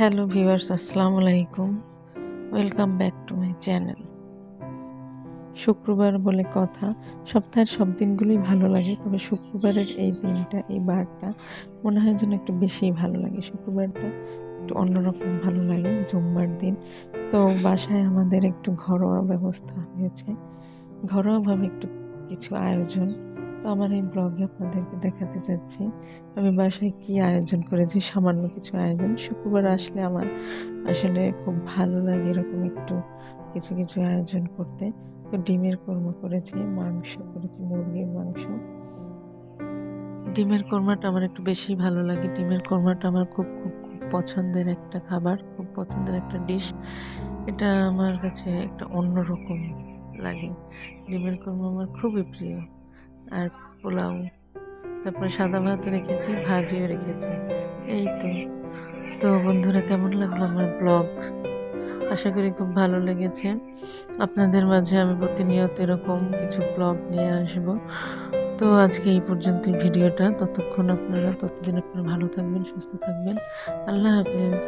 Hello viewers, আসসালামু আলাইকুম। Welcome back to my channel. শুক্রবার বলে কথা। সপ্তাহের সব দিনগুলোই ভালো লাগে, তবে শুক্রবারের এই দিনটা, এই বারটা মনে হয় যেন একটু বেশিই ভালো লাগে। শুক্রবারটা একটু অন্যরকম ভালো লাগে, জুম্মার দিন। তো বাসায় আমাদের একটু ঘরোয়া ব্যবস্থা হয়েছে। ঘরোয়াভাবে একটু কিছু আয়োজন আমার এই ব্লগে আপনাদেরকে দেখাতে চাচ্ছি, আমি বাসায় কি আয়োজন করেছি, সামান্য কিছু আয়োজন। শুক্রবার আসলে আমার আসলে খুব ভালো লাগে এরকম একটু কিছু কিছু আয়োজন করতে। তো ডিমের কোরমা করেছি, মাংস করেছি, মুরগির মাংস। ডিমের কোরমাটা আমার একটু বেশি ভালো লাগে। ডিমের কোরমাটা আমার খুব খুব খুব পছন্দের একটা খাবার, খুব পছন্দের একটা ডিশ। এটা আমার কাছে একটা অন্যরকম লাগে। ডিমের কোরমা আমার খুবই প্রিয়। আর পোলাও, তারপরে সাদা ভাত রেখেছি, ভাজিও রেখেছি। এই তো। তো বন্ধুরা, কেমন লাগল আমার ব্লগ? আশা করি খুব ভালো লেগেছে। আপনাদের মাঝে আমি প্রতিনিয়ত এরকম কিছু ব্লগ নিয়ে আসব। তো আজকে এই পর্যন্ত ভিডিওটা। ততক্ষণ আপনারা, ততদিন আপনারা ভালো থাকবেন, সুস্থ থাকবেন। আল্লাহ হাফেজ।